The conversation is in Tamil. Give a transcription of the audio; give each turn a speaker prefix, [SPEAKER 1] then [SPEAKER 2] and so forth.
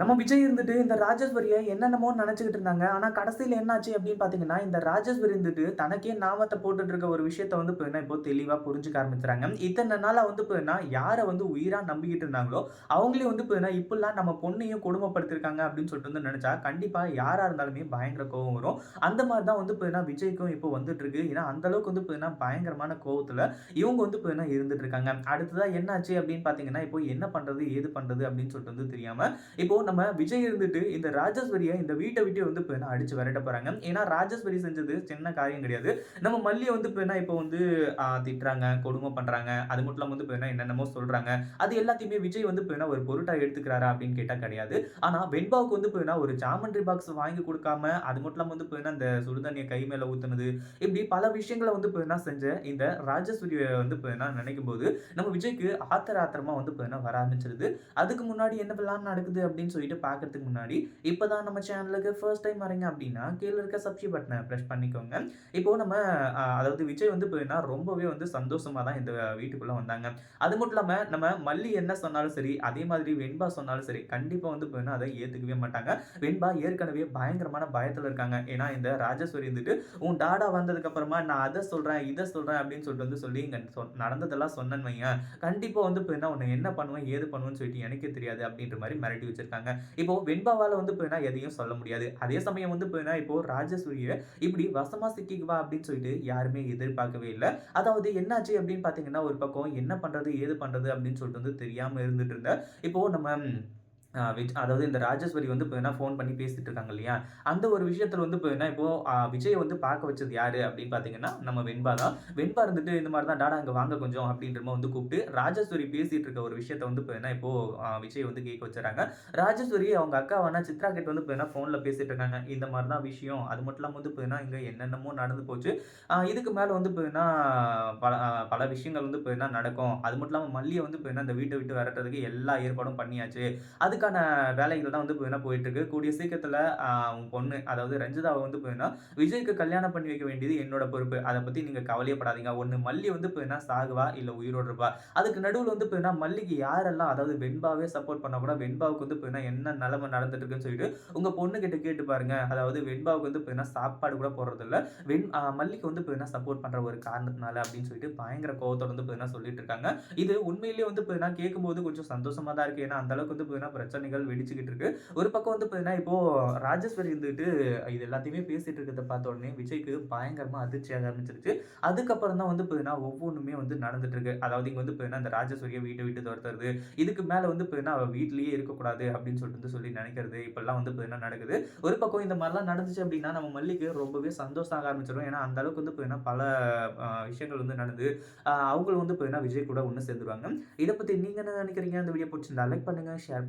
[SPEAKER 1] நம்ம விஜய் இருந்துட்டு இந்த ராஜேஸ்வரியை என்னென்னமோ நினச்சிக்கிட்டு இருந்தாங்க. ஆனால் கடைசியில் என்னாச்சு அப்படின்னு பார்த்தீங்கன்னா இந்த ராஜேஸ்வரி இருந்துட்டு தனக்கே நாமத்தை போட்டுட்டு இருக்க ஒரு விஷயத்த வந்து போயின்னா இப்போ தெளிவாக புரிஞ்சுக்க ஆரம்பிச்சுறாங்க. இத்தனை நாளாக வந்து போயின்னா யாரை வந்து உயிராக நம்பிக்கிட்டு இருந்தாங்களோ அவங்களே வந்து போயின்னா இப்படிலாம் நம்ம பொண்ணையும் கொடுமைப்படுத்திருக்காங்க அப்படின்னு சொல்லிட்டு வந்து நினச்சா கண்டிப்பாக யாராக இருந்தாலுமே பயங்கர கோவம் வரும். அந்த மாதிரி தான் வந்து போயின்னா விஜய்க்கும் இப்போ வந்துட்டு இருக்கு. ஏன்னா அந்த அளவுக்கு வந்து போயின்னா பயங்கரமான கோவத்தில் இவங்க வந்து போயின்னா இருந்துட்டு இருக்காங்க. அடுத்ததாக என்னாச்சு அப்படின்னு பார்த்தீங்கன்னா இப்போ என்ன பண்ணுறது ஏது பண்ணுறது அப்படின்னு சொல்லிட்டு வந்து தெரியாமல் இப்போ நம்ம விஜய் இருந்துட்டு இந்த ராஜேஸ்வரியை இந்த வீட்டை விட்டு வந்து இப்போ என்ன அடிச்சு விரட்ட போறாங்க. ஏன்னா ராஜேஸ்வரி செஞ்சது சின்ன காரியம் கிடையாது. நம்ம மல்லியை வந்து இப்போ என்ன இப்போ வந்து திட்டுறாங்க கொடுமை பண்றாங்க. அது மட்டும் இல்லாமல் வந்து இப்போ என்ன என்னென்னமோ சொல்றாங்க. அது எல்லாத்தையுமே விஜய் வந்து இப்போ என்ன ஒரு பொருட்டா எடுத்துக்கிறாரா அப்படின்னு கேட்டால் கிடையாது. ஆனால் வெண்பாவுக்கு வந்து இப்போ என்ன ஒரு ஜாமண்ட்ரி பாக்ஸ் வாங்கி கொடுக்காம அது மட்டும் இல்லாமல் வந்து இப்போ என்ன அந்த சுடுதண்ணியை கை மேல ஊத்துனது இப்படி பல விஷயங்களை வந்து இப்போ என்ன செஞ்ச இந்த ராஜேஸ்வரியை வந்து இப்போ என்ன நினைக்கும் போது நம்ம விஜய்க்கு ஆத்திர ஆத்திரமா வந்து இப்போ என்ன வர ஆரம்பிச்சிருது. அதுக்கு முன்னாடி என்ன பிளான் நடக்குது அப்படின்னு சொல்லிட்டு பார்க்கறதுக்கு முன்னாடி இப்போ தான் நம்ம சேனலுக்கு ஃபர்ஸ்ட் டைம் வரீங்க அப்படின்னா கீழே இருக்க சப்ஸ்கிரைப் பட்டனை ப்ரெஸ் பண்ணிக்கோங்க. இப்போ நம்ம அதாவது விஜய் வந்து போயின்னா ரொம்பவே வந்து சந்தோஷமாக தான் இந்த வீட்டுக்குள்ளே வந்தாங்க. அது மட்டும் இல்லாமல் நம்ம மல்லி என்ன சொன்னாலும் சரி அதே மாதிரி வெண்பா சொன்னாலும் சரி கண்டிப்பாக வந்து போயின்னா அதை ஏற்றுக்கவே மாட்டாங்க. வெண்பா ஏற்கனவே பயங்கரமான பயத்தில் இருக்காங்க. ஏன்னா இந்த ராஜேஸ்வரி இருந்துட்டு உன் டாடா வந்ததுக்கப்புறமா நான் அதை சொல்கிறேன் இதை சொல்கிறேன் அப்படின்னு சொல்லிட்டு வந்து சொல்லி இங்கே சொ- நடந்ததெல்லாம் சொன்னேன்னு வையன் கண்டிப்பாக வந்து போயின்னா உன்னை என்ன பண்ணுவேன் ஏது பண்ணுவேன்னு சொல்லிட்டு எனக்கே தெரியாது அப்படின்ற மாதிரி மிரட்டி வச்சிருக்காங்க. இப்போ வெண்பாவால வந்து போயினா எதையும் சொல்ல முடியாது. அதே சமயம் வந்து போயினா இப்போ ராஜசூரிய இப்படி வசமா சிக்கிக்குவா அப்படின்னு சொல்லிட்டு யாருமே எதிர்பார்க்கவே இல்லை. அதாவது என்னாச்சு அப்படின்னு பாத்தீங்கன்னா ஒரு பக்கம் என்ன பண்றது ஏது பண்றது அப்படின்னு சொல்லிட்டு வந்து தெரியாம இருந்துட்டு இருந்த. இப்போ நம்ம விஜ் அதாவது இந்த ராஜேஸ்வரி வந்து இப்போ என்ன ஃபோன் பண்ணி பேசிட்டு இருக்காங்க இல்லையா? அந்த ஒரு விஷயத்தில் வந்து இப்போ என்ன இப்போ விஜய் விஜயை வந்து பார்க்க வச்சது யாரு அப்படின்னு பார்த்தீங்கன்னா நம்ம வெண்பா தான். வெண்பா இருந்துட்டு இந்த மாதிரி தான் டாடா அங்கே வாங்க கொஞ்சம் அப்படின்ற மாதிரி வந்து கூப்பிட்டு ராஜேஸ்வரி பேசிட்டு இருக்க ஒரு விஷயத்த வந்து இப்போ என்ன இப்போ விஜய் வந்து கேட்க வச்சுறாங்க. ராஜேஸ்வரி அவங்க அக்கா வேணா சித்ரா கிட்ட வந்து இப்போ என்ன ஃபோனில் பேசிட்டு இருக்காங்க. இந்த மாதிரி தான் விஷயம். அது மட்டும் இல்லாமல் வந்து இப்போ என்ன இங்கே என்னென்னமோ நடந்து போச்சு. இதுக்கு மேலே வந்து இப்போ என்ன பல பல விஷயங்கள் வந்து இப்போ என்ன நடக்கும். அது மட்டும் இல்லாமல் மல்லியை வந்து இப்போ என்ன இந்த வீட்டை விட்டு விரட்டுறதுக்கு எல்லா ஏற்பாடும் பண்ணியாச்சு. அதுக்கு அதுக்கான வேலைகள் தான் வந்து இப்போ என்ன போயிட்டு இருக்கு கூடிய சீக்கிரத்தில் உன் பொண்ணு அதாவது ரஞ்சிதாவை வந்து இப்போ விஜய்க்கு கல்யாணம் பண்ணி வைக்க வேண்டியது என்னோட பொறுப்பு அதை பற்றி நீங்கள் கவலையப்படாதீங்க ஒன்று மல்லி வந்து இப்போ என்ன சாகுவா இல்லை உயிரோடு இருப்பா அதுக்கு நடுவில் வந்து இப்போ மல்லிக்கு யாரெல்லாம் அதாவது வெண்பாவே சப்போர்ட் பண்ண கூட வெண்பாவுக்கு வந்து இப்போ என்ன என்ன நிலைமை நடந்துட்டு இருக்குன்னு சொல்லிட்டு உங்க பொண்ணு கிட்ட கேட்டு பாருங்க அதாவது வெண்பாவுக்கு வந்து இப்போ என்ன சாப்பாடு கூட போடுறது இல்ல வெண் மல்லிக்கு வந்து இப்போ என்ன சப்போர்ட் பண்ற ஒரு காரணத்தினால அப்படின்னு சொல்லிட்டு பயங்கர கோவத்தோட வந்து இப்போ என்ன சொல்லிட்டு இருக்காங்க இது உண்மையிலேயே வந்து இப்போ என்ன கேட்கும்போது கொஞ்சம் சந்தோஷமா தான் இருக்கு ஏன்னா அந்த அளவுக்கு வந்து இப்போ பிரச்சனைகள் வெடிச்சுக்கிட்டு இருக்கு. ஒரு பக்கம் வந்து பார்த்தீங்கன்னா இப்போ ராஜேஸ்வரி இருந்துட்டு இது எல்லாத்தையுமே பேசிட்டு இருக்கிறத பார்த்த உடனே விஜய்க்கு பயங்கரமா அதிர்ச்சியாக ஆரம்பிச்சிருச்சு. அதுக்கப்புறம் தான் வந்து பார்த்தீங்கன்னா ஒவ்வொன்றுமே வந்து நடந்துட்டு இருக்கு. அதாவது இங்க வந்து இப்போ என்ன அந்த ராஜேஸ்வரியை வீட்டை விட்டு துரத்துறது இதுக்கு மேல வந்து இப்போ என்ன அவ வீட்லயே இருக்கக்கூடாது அப்படின்னு சொல்லிட்டு வந்து சொல்லி நினைக்கிறது இப்பெல்லாம் வந்து இப்போ என்ன நடக்குது. ஒரு பக்கம் இந்த மாதிரிலாம் நடந்துச்சு அப்படின்னா நம்ம மல்லிக்கு ரொம்பவே சந்தோஷம் ஆக ஆரம்பிச்சிடும் ஏன்னா அந்த அளவுக்கு வந்து பார்த்தீங்கன்னா பல விஷயங்கள் வந்து நடந்து அவங்களும் வந்து பார்த்தீங்கன்னா விஜய் கூட ஒன்று சேர்ந்துருவாங்க. இதை பத்தி நீங்க என்ன நினைக்கிறீங்க? அந்த வீடியோ பிடிச்சிருந்தா லைக் பண்ணுங்க ஷேர்